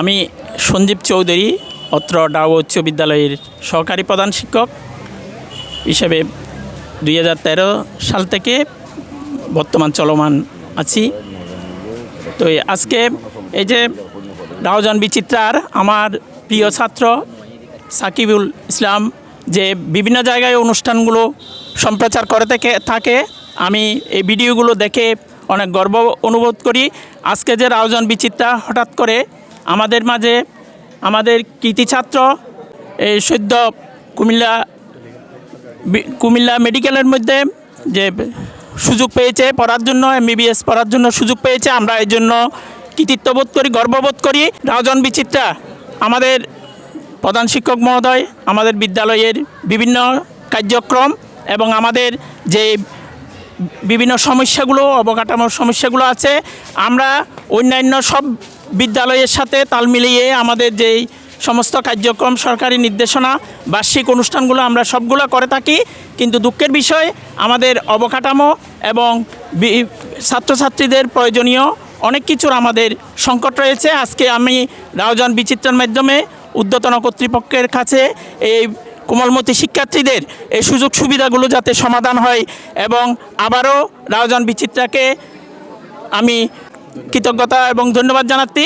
আমি সঞ্জীব চৌধুরী, অত্র ডাও উচ্চ বিদ্যালয়ের সহকারী প্রধান শিক্ষক হিসেবে দুই হাজার তেরো সাল থেকে বর্তমান চলমান আছি। তো আজকে এই যে রাউজান বিচিত্রার আমার প্রিয় ছাত্র সাকিবুল ইসলাম যে বিভিন্ন জায়গায় অনুষ্ঠানগুলো সম্প্রচার করে থেকে থাকে, আমি এই ভিডিওগুলো দেখে অনেক গর্ব অনুভব করি। আজকে যে রাউজান বিচিত্রা হঠাৎ করে আমাদের মাঝে আমাদের কৃতি ছাত্র, এই সদ্য কুমিল্লা কুমিল্লা মেডিকেলের মধ্যে যে সুযোগ পেয়েছে পড়ার জন্য এমবিবিএস পড়ার জন্য সুযোগ পেয়েছে, আমরা এই জন্য কৃতিত্ববোধ করি, গর্ববোধ করি। রাজন বিচিত্রা, আমাদের প্রধান শিক্ষক মহোদয়, আমাদের বিদ্যালয়ের বিভিন্ন কার্যক্রম এবং আমাদের যে বিভিন্ন সমস্যাগুলো, অবকাঠামোর সমস্যাগুলো আছে, আমরা অন্যান্য সব বিদ্যালয়ের সাথে তাল মিলিয়ে আমাদের যেই সমস্ত কার্যক্রম, সরকারি নির্দেশনা, বার্ষিক অনুষ্ঠানগুলো আমরা সবগুলো করে থাকি। কিন্তু দুঃখের বিষয়, আমাদের অবকাঠামো এবং ছাত্রছাত্রীদের প্রয়োজনীয় অনেক কিছুর আমাদের সংকট রয়েছে। আজকে আমি রাউজান বিচিত্রার মাধ্যমে ঊর্ধ্বতন কর্তৃপক্ষের কাছে এই কোমলমতি শিক্ষার্থীদের এই সুযোগ সুবিধাগুলো যাতে সমাধান হয় এবং আবারও রাউজান বিচিত্রাকে আমি কৃতজ্ঞতা এবং ধন্যবাদ জানাচ্ছি।